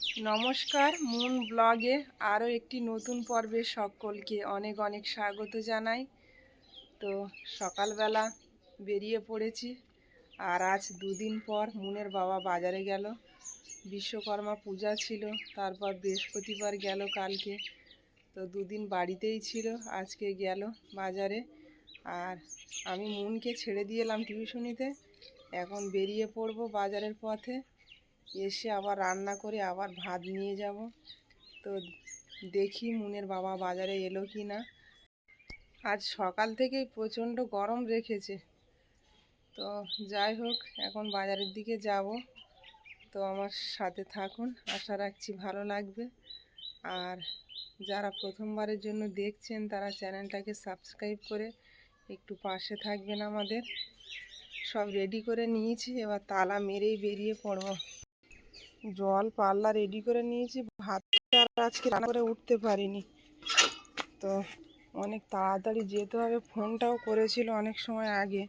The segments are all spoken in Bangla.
নমস্কার, মুন ব্লগে আরও একটি নতুন পর্বে সকলকে অনেক অনেক স্বাগত জানাই। তো সকালবেলা বেরিয়ে পড়েছি আর আজ দুদিন পর মুনের বাবা বাজারে গেল। বিশ্বকর্মা পূজা ছিল, তারপর বৃহস্পতিবার গেল কালকে। তো দুদিন বাড়িতেই ছিল, আজকে গেল বাজারে। আর আমি মুনকে ছেড়ে দিয়ে এলাম টিউশনিতে, এখন বেরিয়ে পড়ব বাজারের পথে। এসে আবার রান্না করে আবার ভাত নিয়ে যাব। তো দেখি মুনের বাবা বাজারে এলো কি না। আজ সকাল থেকেই প্রচণ্ড গরম রেখেছে। তো যাই হোক, এখন বাজারের দিকে যাব। তো আমার সাথে থাকুন, আশা রাখছি ভালো লাগবে। আর যারা প্রথমবারের জন্য দেখছেন, তারা চ্যানেলটাকে সাবস্ক্রাইব করে একটু পাশে থাকবেন আমাদের। সব রেডি করে নিয়েছি, এবার তালা মেরেই বেরিয়ে পড়ব। জল পাল্লা রেডি করে নিয়েছি। ভাত আর আজকে রান্না করে উঠতে পারিনি। তো অনেক তাড়াতাড়ি যেতে হবে। ফোনটাও করেছিল অনেক সময় আগে।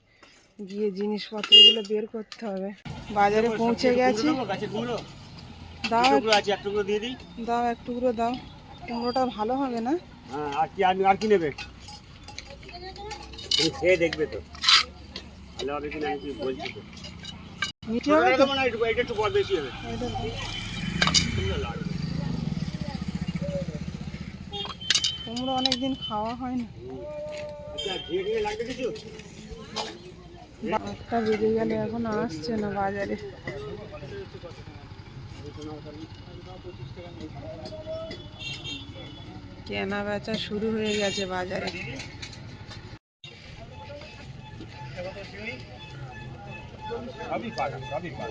গিয়ে জিনিসপত্রগুলো বের করতে হবে। বাজারে পৌঁছে গেছি। দাও এক টুকরো দিয়ে দিই। দাও এক টুকরো দাও। কুমড়োটা ভালো হবে না? হ্যাঁ আর কি আর- কি নেবে? তুমি খেয়ে দেখবে তো। ভালো হবে আমি বলছি তো? হবে তো ছোটটা মনে একটু- এটা একটু বড় বেশি হবে। কুমড়ো অনেকদিন খাওয়া হয় না আটটা বেজে গেলে এখন আসছে না বাজারে। কেনা বেচা শুরু হয়ে গেছে বাজারে।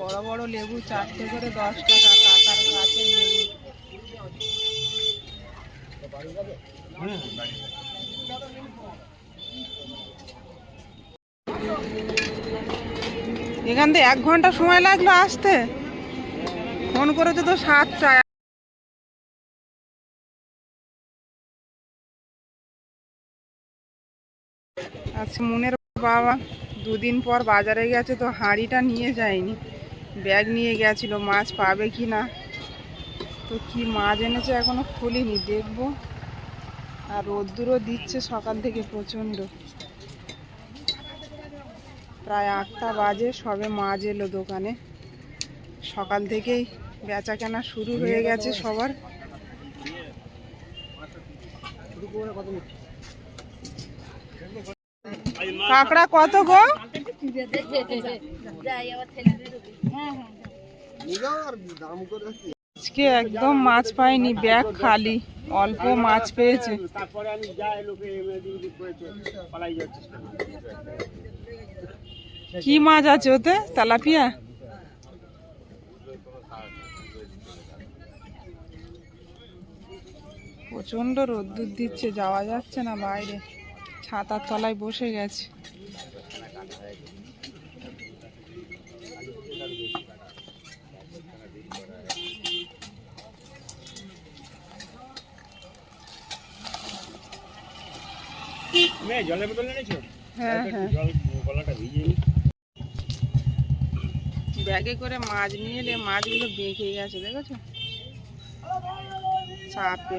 বড় বড় লেবু চারটে করে দশ টাকা কাকার গাছের লেবু। এখান থেকে এক ঘণ্টা সময় লাগল আসতে? ফোন করেছে তো সাতটায়। আচ্ছা মনের বাবা। দুদিন পর বাজারে গেছে তো হাঁড়িটা নিয়ে যায়নি। ব্যাগ নিয়ে গেছিল, মাছ পাবে কি না? তো কি মাছ এনেছে এখনও খুলিনি, দেখব। আর রোদ্দুরও দিচ্ছে সকাল থেকে প্রচণ্ড। প্রায় আটটা বাজে, সবে মাছ এলো দোকানে। সকাল থেকেই বেচা কেনা শুরু হয়ে গেছে সবার। কাঁকড়া কত গো? আজকে একদম মাছ পাইনি, ব্যাগ খালি, অল্প মাছ পেয়েছে। কি মাছ আছে ওতে? তেলাপিয়া? প্রচণ্ড রোদ্দুর দিচ্ছে, যাওয়া যাচ্ছে না বাইরে। ছাতার তলায় বসে গেছে। জলের বোতল এনেছো হ্যাঁ হ্যাঁ। গলাটা ভিজিয়ে ব্যাগে করে মাছ নিয়ে এলে মাছগুলো বেঁকে গেছে দেখেছ? চাপে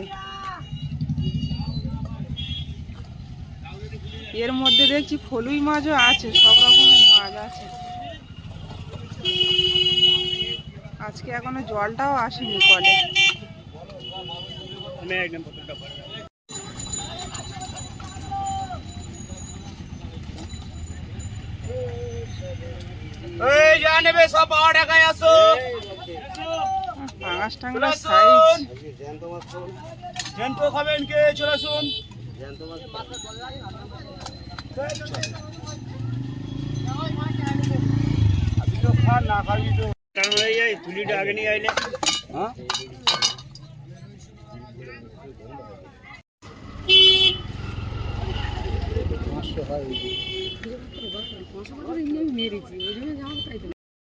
এর মধ্যে দেখছি ফলুই মাছও আছে সব রকমের মাছ আছে। আজকে এখনও জলটাও আসেনি কলে। পাঙাশ সাইজ জ্যান্ত খাবেন। কে? চলে আসুন। আপনি তো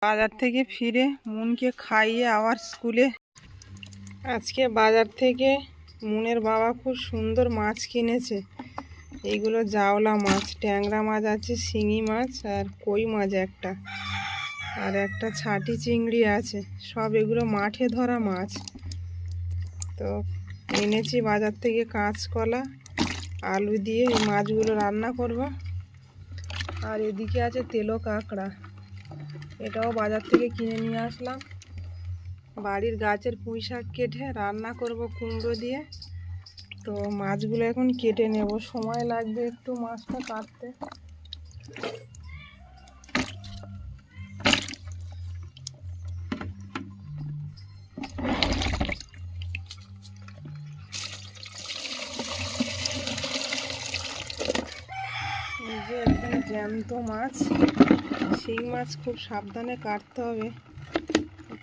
বাজার থেকে ফিরে মুনকে খাইয়ে আবার স্কুলে। আজকে বাজার থেকে মুনের বাবা খুব সুন্দর মাছ কিনেছে। এইগুলো জাওলা মাছ, ট্যাংরা মাছ আছে, শিঙি মাছ আর কই মাছ একটা। আর একটা ছাটি চিংড়ি আছে, সব এগুলো মাঠে ধরা মাছ। তো এনেছি বাজার থেকে কাঁচকলা, আলু দিয়ে এই মাছগুলো রান্না করব। আর এদিকে আছে তেলো কাঁকড়া, এটাও বাজার থেকে কিনে নিয়ে আসলাম। বাড়ির গাছের পুঁই শাক কেটে রান্না করব কুমড়ো দিয়ে। তো মাছগুলো এখন কেটে নেব। সময় লাগবে একটু মাছটা কাটতে। জ্যান্ত মাছ, সেই মাছ খুব সাবধানে কাটতে হবে।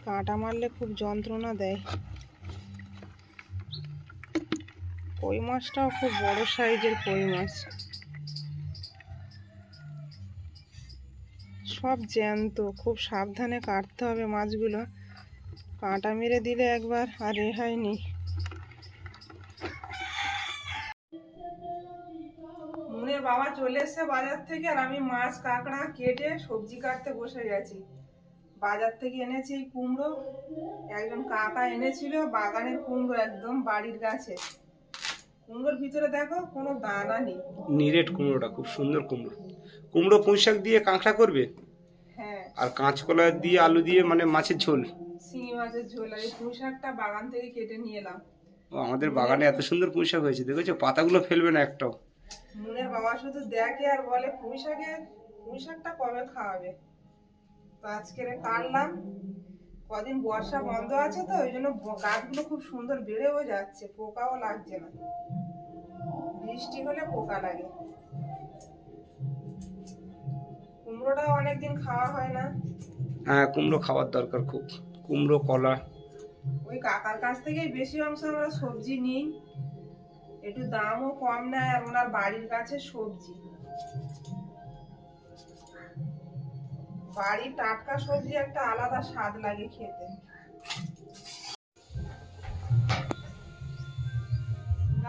কাঁটা মারলে খুব যন্ত্রণা দেয়। কই মাছটাও খুব বড় সাইজের কই মাছ। সব জ্যান্ত, খুব সাবধানে কাটতে হবে মাছগুলো। কাঁটা মেরে দিলে একবার, আর রেহাই নেই। মুনের বাবা চলে এসছে বাজার থেকে, আর আমি মাছ, কাঁকড়া কেটে সবজি কাটতে বসে গেছি। বাজার থেকে এনেছি এই কুমড়ো। একজন কাকা এনেছিল বাগানের কুমড়ো একদম বাড়ির গাছে। কুমড়োর ভিতরে দেখো কোনো দানা নেই। নিরেট কুমড়োটা খুব সুন্দর কুমড়ো। কুমড়ো পুঁই শাক দিয়ে কাঁকড়া করবে? হ্যাঁ। আর কাঁচকলা দিয়ে আলু দিয়ে মানে মাছের ঝোল? শিঙি মাছের ঝোল আর এই পুঁই শাকটা বাগান থেকে কেটে নিয়ে এলাম। ও আমাদের বাগানে এত সুন্দর পুঁই শাক হয়েছে দেখেছ? পাতাগুলো ফেলবে না একটাও। মুনের বাবা শুধু দেখে আর বলে পুঁই শাকের পুঁই শাকটা কবে খাওয়াবে? তো আজকে কাটলাম। কদিন বর্ষা বন্ধ আছে তো ওই জন্য গাছগুলো খুব সুন্দর বেড়েও যাচ্ছে পোকাও লাগছে না। বৃষ্টি হলে পোকা লাগে। কুমড়োটাও অনেকদিন খাওয়া হয় না। হ্যাঁ কুমড়ো খাওয়ার দরকার খুব। কুমড়ো কলা। ওই কাকার কাছ থেকেই বেশি অংশ আমরা সবজি নিই। একটু দামও কম নেয় আর ওনার বাড়ির কাছে সবজি। বাড়ির টাটকা সবজি একটা আলাদা স্বাদ লাগে খেতে।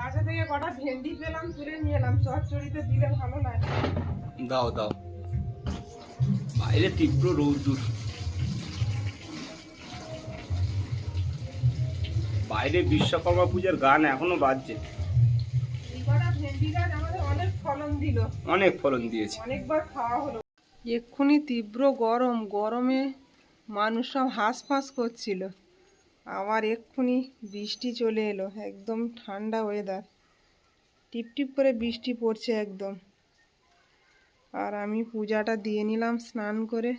গাছে থেকে কটা ভেন্ডি পেলাম তুলে নিয়ে এলাম। চচ্চড়িতে দিলে ভালো লাগে। দাও দাও। বাইরে তীব্র রৌদ্দুর বাইরে বিশ্বকর্মা পূজার গান এখনও বাজছে। এই কটা ভেন্ডি গাছ আমাদের অনেক ফলন অনেক ফলন দিয়েছে। অনেকবার খাওয়া হলো। এক্ষুনি তীব্র গরম। গরমে মানুষ সব হাঁস ফাঁস করছিল। আবার এক্ষুনি বৃষ্টি চলে এলো, একদম ঠান্ডা ওয়েদার টিপটিপ করে বৃষ্টি পড়ছে একদম। আর আমি পূজাটা দিয়ে নিলাম স্নান করে,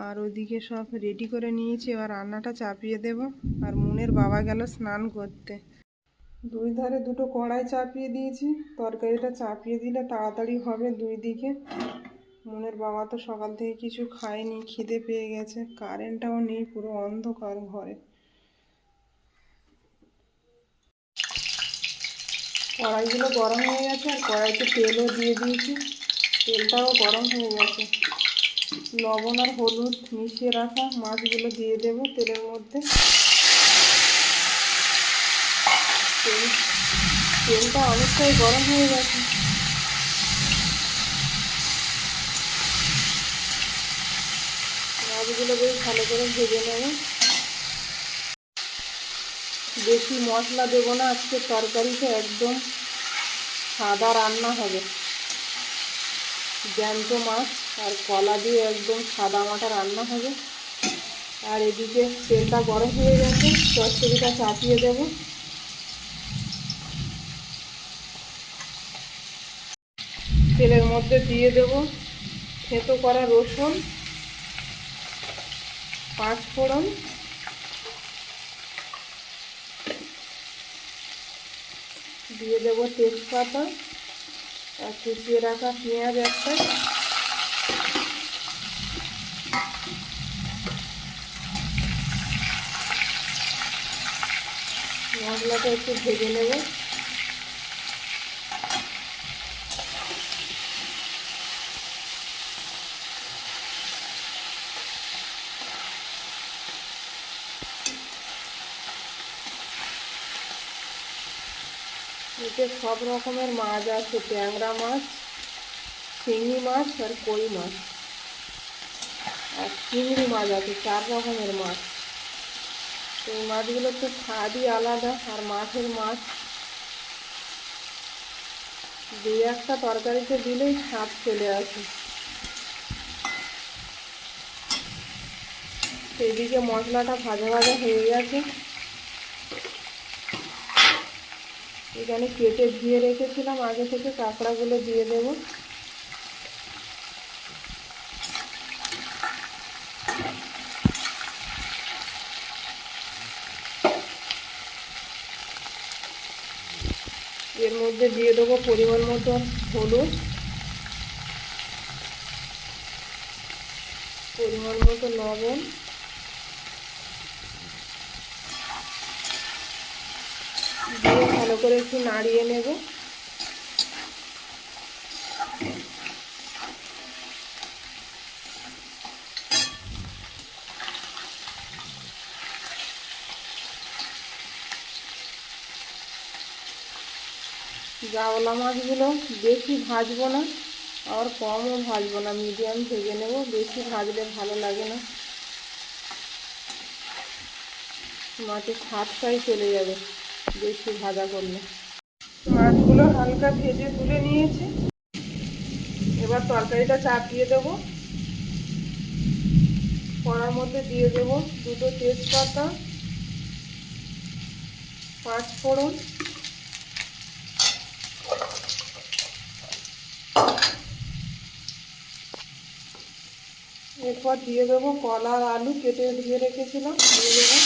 আর ওদিকে সব রেডি করে নিয়েছি। এবার রান্নাটা চাপিয়ে দেব। আর মুনের বাবা গেল স্নান করতে। দুই ধারে দুটো কড়াই চাপিয়ে দিয়েছি। তরকারিটা চাপিয়ে দিলে তাড়াতাড়ি হবে দুই দিকে। মনের বাবা তো সকাল থেকে কিছু খায়নি, খিদে পেয়ে গেছে কারেন্টটাও নেই, পুরো অন্ধকার ঘরে। কড়াইগুলো গরম হয়ে গেছে, আর কড়াইতে তেলও দিয়ে দিয়েছি। তেলটাও গরম হয়ে গেছে। লবণ আর হলুদ মিশিয়ে রাখা মাছগুলো দিয়ে দেবো তেলের মধ্যে। তেল তেলটা অনেকটাই গরম হয়ে গেছে। মাছগুলো বেশ ভালো করে ভেজে নেব। বেশি মশলা দেবো না, আজকে তরকারিতে একদম সাদা রান্না হবে। জ্যান্ত মাছ আর কলা দিয়ে একদম সাদা মাটা রান্না হবে। আর এদিকে তেলটা গরম হয়ে গেছে, চচ্চড়িটা চাপিয়ে দেবো। তেলের মধ্যে দিয়ে দেব থেতো করা রসুন। পাঁচ ফোড়ন। দিয়ে দেব তেজপাতা। আর কুচিয়ে রাখা পেঁয়াজ একটা। মশলাটা একটু ভেজে নেব এতে সব রকমের মাছ আছে, ট্যাংরা মাছ, শিঙি মাছ আর কই মাছ। আর চিংড়ি মাছ আছে, চার রকমের মাছ। এই মাছগুলো তো স্বাদই আলাদা আর মাছের মাছ। দুই একটা তরকারিতে দিলেই স্বাদ চলে আসে। এদিকে মশলাটা ভাজা ভাজা হয়ে গেছে। এখানে কেটে ধুয়ে রেখেছিলাম, আগে থেকে কাঁকড়াগুলো দিয়ে দেবো। এর মধ্যে দিয়ে দেবো পরিমাণ মতো হলুদ। পরিমাণ মতো লবণ। দিয়ে করে একটু নাড়িয়ে নেব। জাওলা মাছগুলো বেশি ভাজবো না, আর কমও ভাজবো না, মিডিয়াম ভেজে নেব, বেশি ভাজলে ভালো লাগে না। মাছের স্বাদটাই চলে যাবে। বেশি ভাজা করলে। মাছগুলো হালকা ভেজে তুলে নিয়েছি। এবার তরকারিটা চাপিয়ে দেবো। কড়ার মধ্যে দিয়ে দেবো দুটো তেজপাতা, পাঁচ ফোড়ন। এরপর দিয়ে দেবো কলা আলু কেটে ধুয়ে রেখেছিলাম। দিয়ে দেবো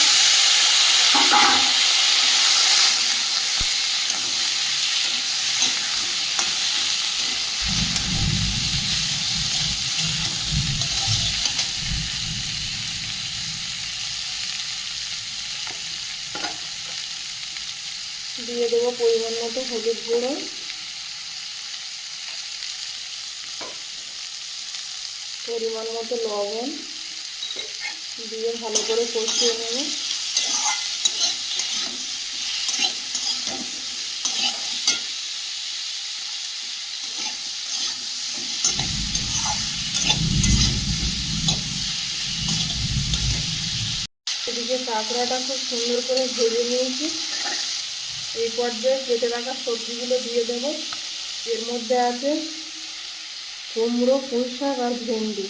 দিয়ে দেবো পরিমাণ মতো হলুদ গুঁড়ো। পরিমাণ মতো লবণ দিয়ে ভালো করে কষিয়ে নেব। এদিকে কাঁকড়াটা খুব সুন্দর করে ভেজে নিয়েছি। এই পর্যায়ে কেটে রাখা সবজিগুলো দিয়ে দেব। এর মধ্যে আছে কুমড়ো, পুঁই শাক আর ভেন্ডি।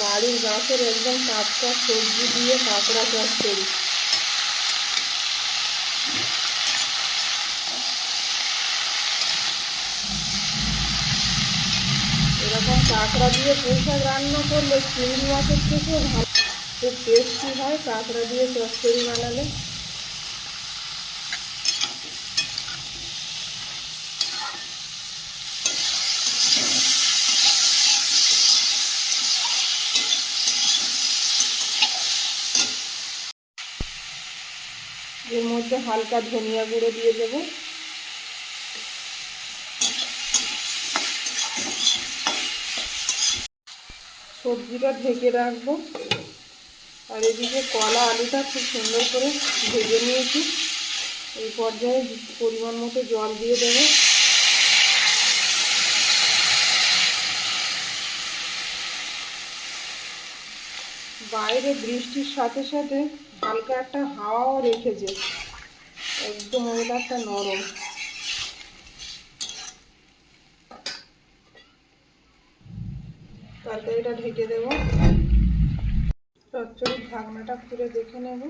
বাড়ির গাছের একদম টাটকা সবজি দিয়ে কাঁকড়া চাষ করি। কাঁকড়া দিয়ে পুঁই শাক রান্না করলে চিংড়ি মাছের থেকেও ভালো। খুব টেস্টি হয় কাঁকড়া দিয়ে চচ্চড়ি বানালে। এর মধ্যে হালকা ধনিয়া গুঁড়ো দিয়ে দেব। সবজিটা ঢেকে রাখব। আর এদিকে কলা আলুটা খুব সুন্দর করে ভেজে নিয়েছি। এই পর্যায়ে পরিমাণ মতো জল দিয়ে দেবো। বাইরে বৃষ্টির সাথে সাথে হালকা একটা হাওয়াও রেখেছে। একদম ওয়েদারটা নরম। তরকারিটা ঢেকে দেব। চচ্চড়ির ঢাকনাটা খুলে দেখে নেব।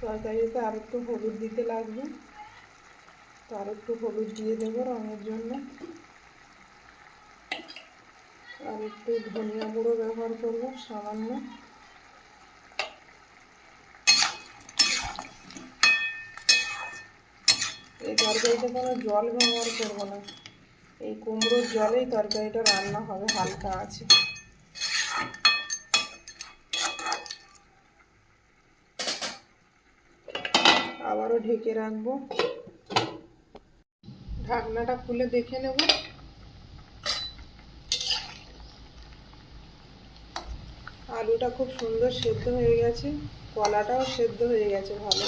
তরকারিতে আর একটু হলুদ দিতে লাগবে। তো আর একটু হলুদ দিয়ে দেবো রঙের জন্য। একটু ধনিয়া গুঁড়ো ব্যবহার করব, সামান্য। এই তরকারিতে কোনো জল ব্যবহার করব না। এই কুমড়োর জলেই তরকারিটা রান্না হবে, হালকা আছে। আবারও ঢেকে রাখব। ঢাকনাটা খুলে দেখে নেব। আলুটা খুব সুন্দর সেদ্ধ হয়ে গেছে, কলাটাও সেদ্ধ হয়ে গেছে ভালো।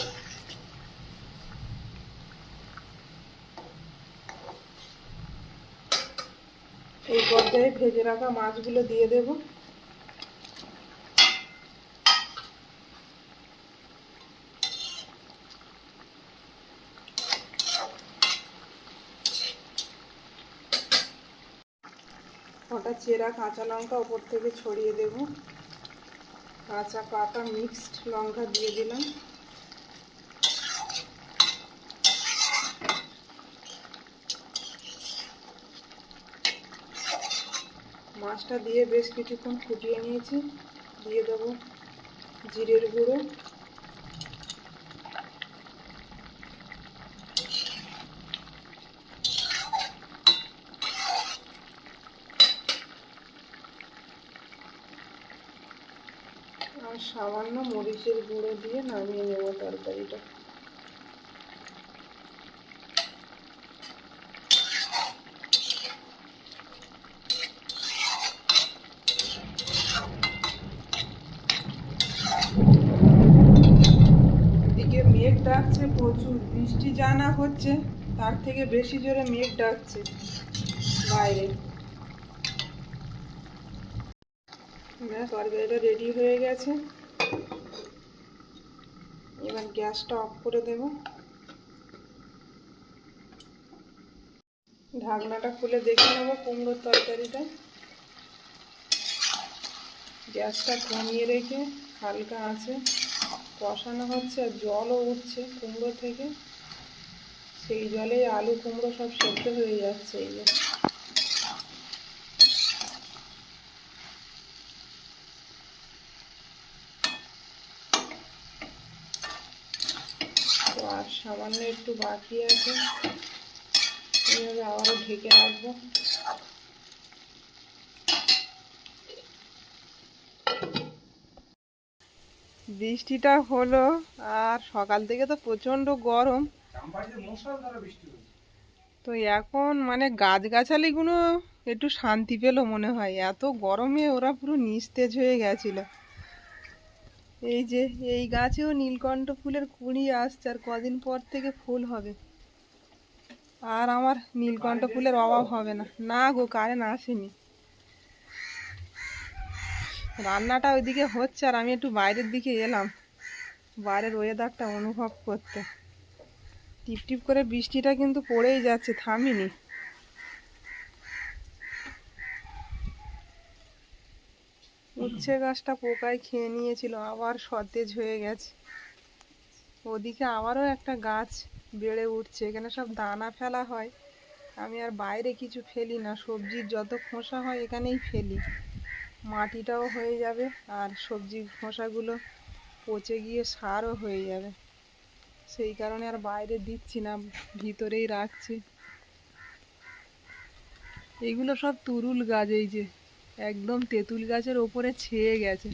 এই পর্যায়ে ভেজে রাখা মাছগুলো দিয়ে দেব। কটা চেরা কাঁচা লঙ্কা ওপর থেকে ছড়িয়ে দেব। কাঁচা পাতা মিক্সড লঙ্কা দিয়ে দিলাম। মাছটা দিয়ে বেশ কিছুক্ষণ ফুটিয়ে নিয়েছি। দিয়ে দেবো জিরের গুঁড়ো আর সামান্য মরিচের গুঁড়ো দিয়ে নামিয়ে নেব তরকারিটা। মেঘ ডাকছে, প্রচুর বৃষ্টি যা না হচ্ছে, তার থেকে বেশি জোরে মেঘ ডাকছে বাইরে। তরকারিটা রেডি হয়ে গেছে। এবার গ্যাসটা অফ করে দেব। ঢাকনাটা খুলে দেখে নেব কুমড়োর তরকারিটা। গ্যাসটা কমিয়ে রেখে হালকা আছে। কষানো হচ্ছে আর জলও উঠছে কুমড়ো থেকে। সেই জলে আলু কুমড়ো সব সেদ্ধ হয়ে যাচ্ছে এই আর সামান্য একটু বাকি আছে। এইভাবে আবারও ঢেকে রাখব। বৃষ্টিটা হলো আর সকাল থেকে তো প্রচণ্ড গরম। তো এখন মানে গাছগাছালিগুলো একটু শান্তি পেল মনে হয়। এত গরমে ওরা পুরো নিস্তেজ হয়ে গেছিল। এই যে, এই গাছেও নীলকণ্ঠ ফুলের কুড়ি আসছে আর কদিন পর থেকে ফুল হবে। আর আমার নীলকণ্ঠ ফুলের অভাব হবে না। না গো কারেন্ট আসেনি। রান্নাটা ওইদিকে হচ্ছে আর আমি একটু বাইরের দিকে এলাম। বাইরের ওয়েদারটা অনুভব করতে। টিপ টিপ করে বৃষ্টিটা কিন্তু পড়েই যাচ্ছে, থামিনি। উচ্ছে গাছটা পোকায় খেয়ে নিয়েছিল, আবার সতেজ হয়ে গেছে। ওদিকে আবারও একটা গাছ বেড়ে উঠছে, এখানে সব দানা ফেলা হয়। আমি আর বাইরে কিছু ফেলি না, সবজির যত খোসা হয় এখানেই ফেলি। মাটিটাও হয়ে যাবে আর সবজির খোসাগুলো পচে গিয়ে সারও হয়ে যাবে। সেই কারণে আর বাইরে দিচ্ছি না, ভিতরেই রাখছি। এইগুলো সব তুরুল গাছ, এই যে একদম তেঁতুল গাছের ওপরে ছেয়ে গেছে।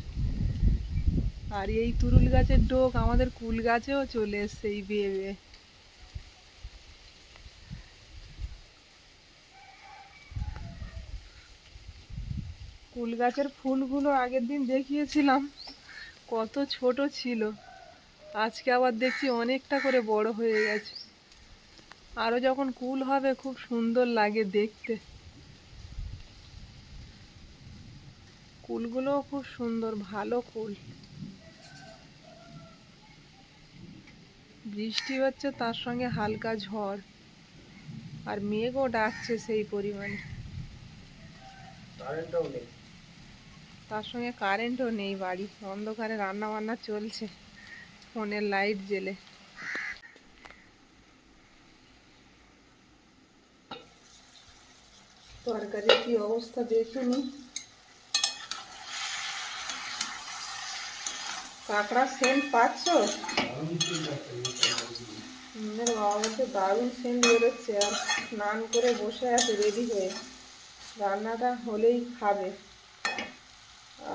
আর এই তুরুল গাছের ডোক আমাদের কুল গাছেও চলে এসছে এই বেয়ে বেয়ে। কুল গাছের ফুলগুলো আগের দিন দেখিয়েছিলাম, কত ছোট ছিল। আজকে আবার দেখছি অনেকটা করে বড় হয়ে গেছে। আরও যখন কুল হবে, খুব সুন্দর লাগে দেখতে। কুলগুলোও খুব সুন্দর ভালো কুল বৃষ্টি হচ্ছে তার সঙ্গে হালকা ঝড়। আর মেঘও ডাকছে সেই পরিমাণে। তার সঙ্গে কারেন্টও নেই বাড়ি। অন্ধকারে রান্না বান্না চলছে ফোনের লাইট জেলে তরকারির কি অবস্থা দেখিনি কাঁকড়া সেন্ট পাচ্ছ? দারুণ সেন্ট বেরোচ্ছে। আর স্নান করে বসে আছে রেডি হয়ে। রান্নাটা হলেই খাবে।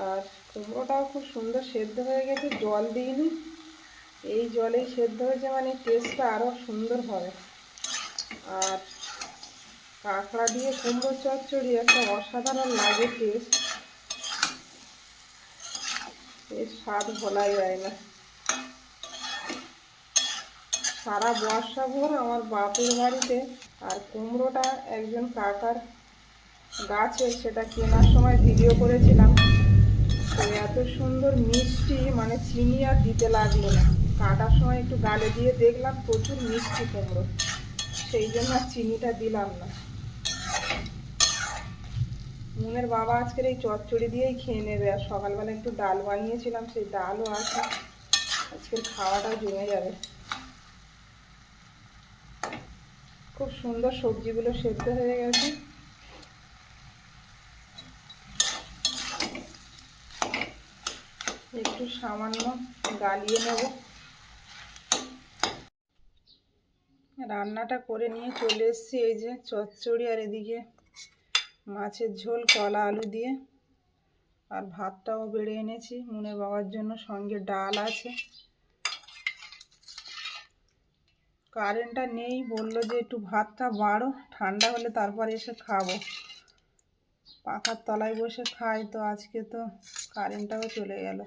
আর কুমড়োটাও খুব সুন্দর সেদ্ধ হয়ে গেছে, জল দিইনি। এই জলেই সেদ্ধ হয়েছে মানে টেস্টটা আরও সুন্দর হবে। আর কাঁকড়া দিয়ে কুমড়ো চচ্চড়ি একটা অসাধারণ লাগে টেস্ট এর স্বাদ ভোলাই যায় না। সারা বর্ষা ভোর আমার বাপের বাড়িতে আর কুমড়োটা একজন কাকার গাছে সেটা কেনার সময় ভিডিও করেছিলাম। এত সুন্দর মিষ্টি মানে চিনি আর দিতে লাগল না। কাটার সময় একটু গালে দিয়ে দেখলাম প্রচুর মিষ্টি কুমড়ো। সেই জন্য চিনিটা দিলাম না। মুনের বাবা আজকের এই চচ্চড়ি দিয়েই খেয়ে নেবে, আর সকালবেলা একটু ডাল বানিয়েছিলাম, সেই ডালও আছে আজকের খাওয়াটাও জমে যাবে। খুব সুন্দর সবজিগুলো সেদ্ধ হয়ে গেছে। একটু সামান্য গালিয়ে নেব। রান্নাটা করে নিয়ে চলে এসেছি, এই যে চচ্চড়ি আর এদিকে মাছের ঝোল, কলা, আলু দিয়ে। আর ভাতটাও বেড়ে এনেছি মনে বাবার জন্য, সঙ্গে ডাল আছে। কারেন্টটা নেই, বলল যে একটু ভাতটা বাড়ো, ঠান্ডা হলে তারপর এসে খাব। পাখার তলায় বসে খাই, তো আজকে তো কারেন্টটাও চলে গেল।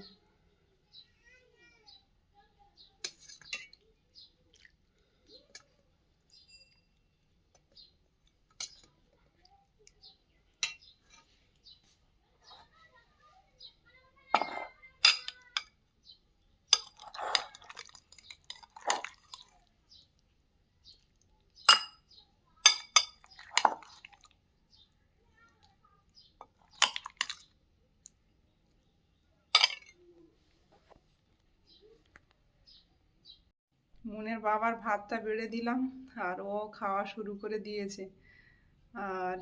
বাবার ভাতটা বেড়ে দিলাম, আর ও খাওয়া শুরু করে দিয়েছে। আর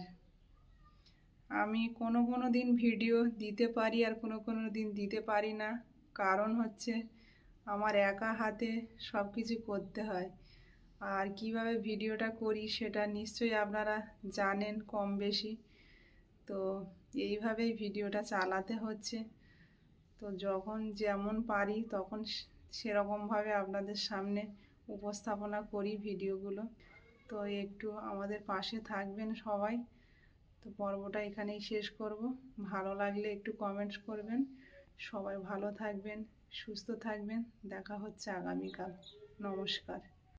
আমি কোনো কোনো দিন ভিডিও দিতে পারি আর কোনো কোনো দিন দিতে পারি না। কারণ হচ্ছে আমার একা হাতে সব কিছু করতে হয়। আর কীভাবে ভিডিওটা করি সেটা নিশ্চয়ই আপনারা জানেন কম বেশি। তো এইভাবেই ভিডিওটা চালাতে হচ্ছে। তো যখন যেমন পারি তখন সেরকমভাবে আপনাদের সামনে উপস্থাপনা করি ভিডিওগুলো। তো একটু আমাদের পাশে থাকবেন সবাই। তো পর্বটা এখানেই শেষ করব। ভালো লাগলে একটু কমেন্টস করবেন। সবাই ভালো থাকবেন, সুস্থ থাকবেন। দেখা হচ্ছে আগামীকাল। নমস্কার।